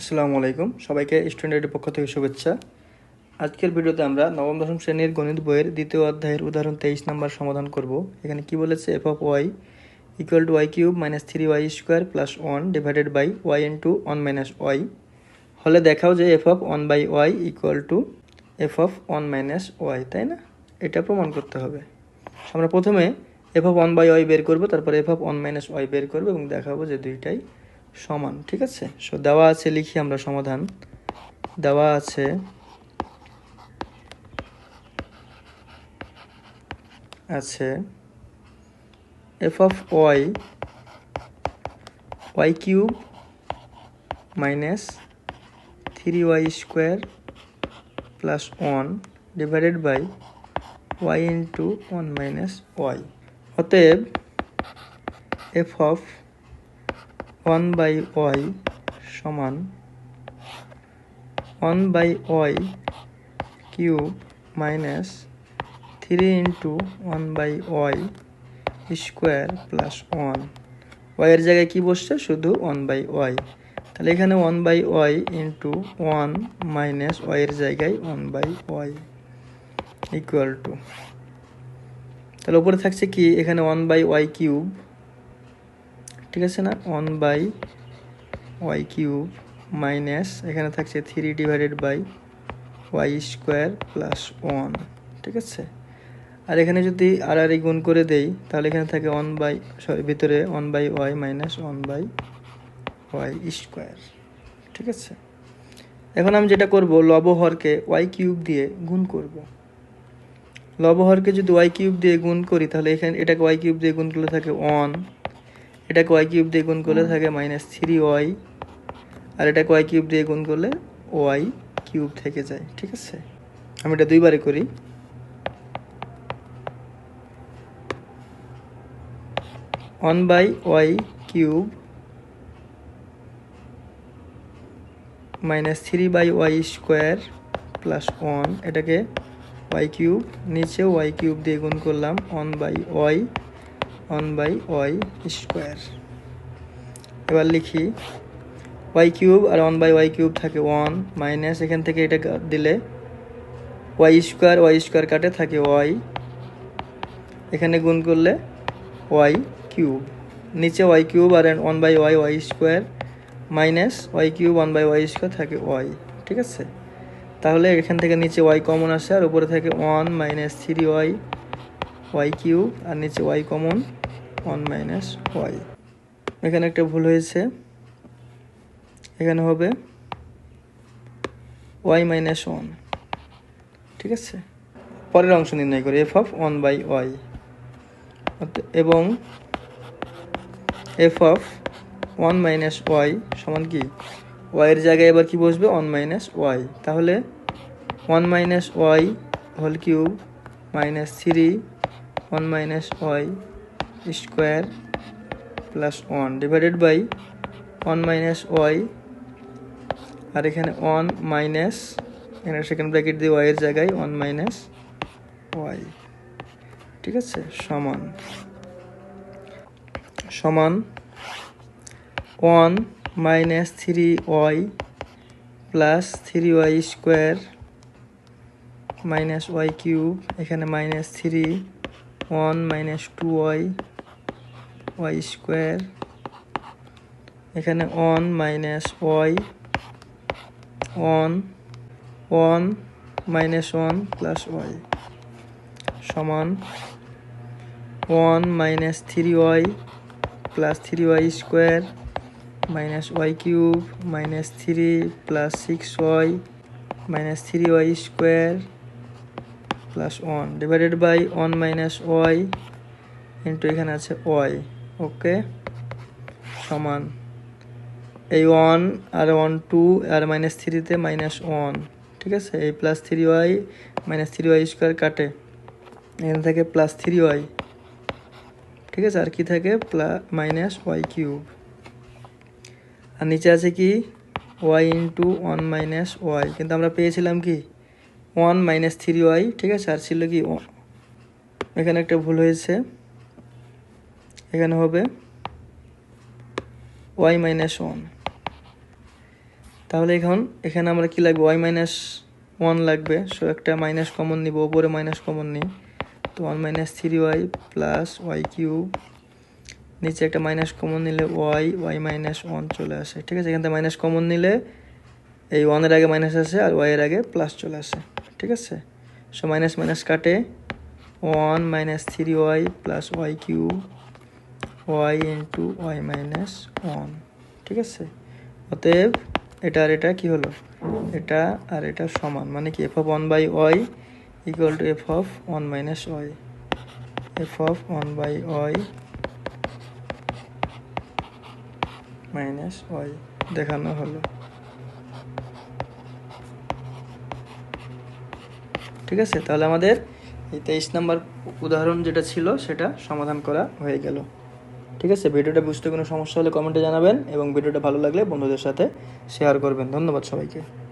আসসালামু আলাইকুম। সবাইকে স্টুডেন্টের পক্ষ থেকে শুভেচ্ছা। আজকের ভিডিওতে আমরা নবম, দশম শ্রেণির গণিত বইয়ের দ্বিতীয় অধ্যায়ের উদাহরণ তেইশ নাম্বার সমাধান করব। এখানে কি বলেছে? F of Y equal to Y cube minus three Y square plus one divided by Y into one minus Y হলে দেখাও যে F of one by Y equal to F of one minus Y তাই না? এটা প্রমাণ করতে হবে। আমরা প্রথমে F of one by Y বের করব, তারপরে F of one minus Y বের করব এবং দেখাবো যে দুইটাই সমান, ঠিক আছে? সো দেওয়া আছে, লিখি আমরা সমাধান। দেওয়া আছে আছে F of Y Y cube minus three Y square plus one divided by Y into one minus Y অতএব F of one by Y সমান one by Y cube minus three into one by Y square plus one. ওয়াইয়ের জায়গায় কি বসছে? শুধু one by Y. তাহলে এখানে one by Y into one minus ওয়াইয়ের জায়গায় one by Y equal to. তাহলে উপরে থাকছে কি? এখানে ওয়ান বাই ওয়াই কিউব ঠিক আছে না? One by Y cube minus এখানে থাকছে three divided by Y square plus one ঠিক আছে? আর এখানে যদি আর আর গুণ করে দেই, তাহলে এখানে থাকে ওয়ান বাই সরি ভিতরে one by Y minus one by Y square ঠিক আছে? এখন আমি যেটা করব, লবহরকে ওয়াই কিউব দিয়ে গুণ করব। লবহরকে যদি ওয়াই কিউব দিয়ে গুণ করি, তাহলে এখানে, এটাকে ওয়াই কিউব দিয়ে গুণ করলে থাকে ওয়ান এটাকে ওয়াই কিউব দিয়ে গুণ করলে থাকে মাইনাস থ্রি ওয়াই আর এটাকে ওয়াই কিউব দিয়ে গুণ করলে ওয়াই কিউব থেকে যায় ঠিক আছে? আমি এটা দুইবারে করি। One by Y cube minus three by Y square plus one এটাকে ওয়াই কিউব নিচে ওয়াই কিউব দিয়ে গুণ করলাম one by Y one by Y square এবার লিখি ওয়াই কিউব আর ওয়ান বাই ওয়াই কিউব থাকে ওয়ান মাইনাস এখান থেকে এটা দিলে ওয়াই স্কোয়ার ওয়াই স্কোয়ার কাটে থাকে ওয়াই এখানে গুণ করলে ওয়াই কিউব নিচে Y cube R one by Y Y square minus Y cube one by Y square থাকে ওয়াই ঠিক আছে? তাহলে এখান থেকে নিচে ওয়াই কমন আসে আর উপরে থাকে one minus three Y Y cube আর নিচে Y common one minus Y এখানে একটা ভুল হয়েছে। এখানে হবে ওয়াই মাইনাস ওয়ান ঠিক আছে? পরের অংশ নির্ণয় করি F of one by Y এবং F of one minus Y সমান কি? ওয়াইয়ের জায়গায় এবার কি বসবে? ওয়ান মাইনাস ওয়াই তাহলে one minus Y whole cube minus three one minus Y square plus one divided by one minus Y আর এখানে ওয়ান মাইনাস এখানে সেকেন্ড ব্র্যাকেট দিয়ে ওয়াইয়ের জায়গায় ওয়ান মাইনাস ওয়াই ঠিক আছে? সমান। সমান one minus three Y plus three Y square minus Y cube এখানে minus three one minus two Y Y square এখানে one minus Y one one minus one plus Y সমান one minus three Y plus three Y square minus Y cube minus three plus six Y minus three Y square plus one divided by one minus Y into এখানে আছে Y okay সমান এই one আর one two আর minus থ্রিতে minus one ঠিক আছে? এই plus three Y minus three Y square কাটে। এখানে থাকে প্লাস থ্রি ওয়াই ঠিক আছে? আর কি থাকে? প্লা মাইনাস ওয়াই কিউব আর নিচে আছে কি? Y into one minus Y কিন্তু আমরা পেয়েছিলাম কি? ওয়ান মাইনাস থ্রি ওয়াই ঠিক আছে? আর ছিল কি, এখানে একটা ভুল হয়েছে। এখানে হবে ওয়াই মাইনাস ওয়ান তাহলে এখন এখানে আমরা কি লাগবে? ওয়াই মাইনাস ওয়ান লাগবে। সো একটা মাইনাস কমন নিব ওপরে মাইনাস কমন নিই। তো one minus three Y plus Y cube নিচে একটা মাইনাস কমন নিলে ওয়াই ওয়াই মাইনাস ওয়ান চলে আসে। ঠিক আছে? এখান থেকে মাইনাস কমন নিলে এই ওয়ানের আগে মাইনাস আসে আর ওয়াই এর আগে প্লাস চলে আসে। ঠিক আছে? সো মাইনাস মাইনাস কাটে। One minus three Y plus Y cube Y into Y minus one ঠিক আছে? অতএব এটা আর এটা কি হলো? এটা আর এটা সমান মানে কি F of one by Y equal to F of one minus Y F of one by Y minus Y দেখানো হলো। ঠিক আছে? তাহলে আমাদের এই তেইশ নাম্বার উদাহরণ যেটা ছিল, সেটা সমাধান করা হয়ে গেল। ঠিক আছে? ভিডিওটা বুঝতে কোনো সমস্যা হলে কমেন্টে জানাবেন এবং ভিডিওটা ভালো লাগলে বন্ধুদের সাথে শেয়ার করবেন। ধন্যবাদ সবাইকে।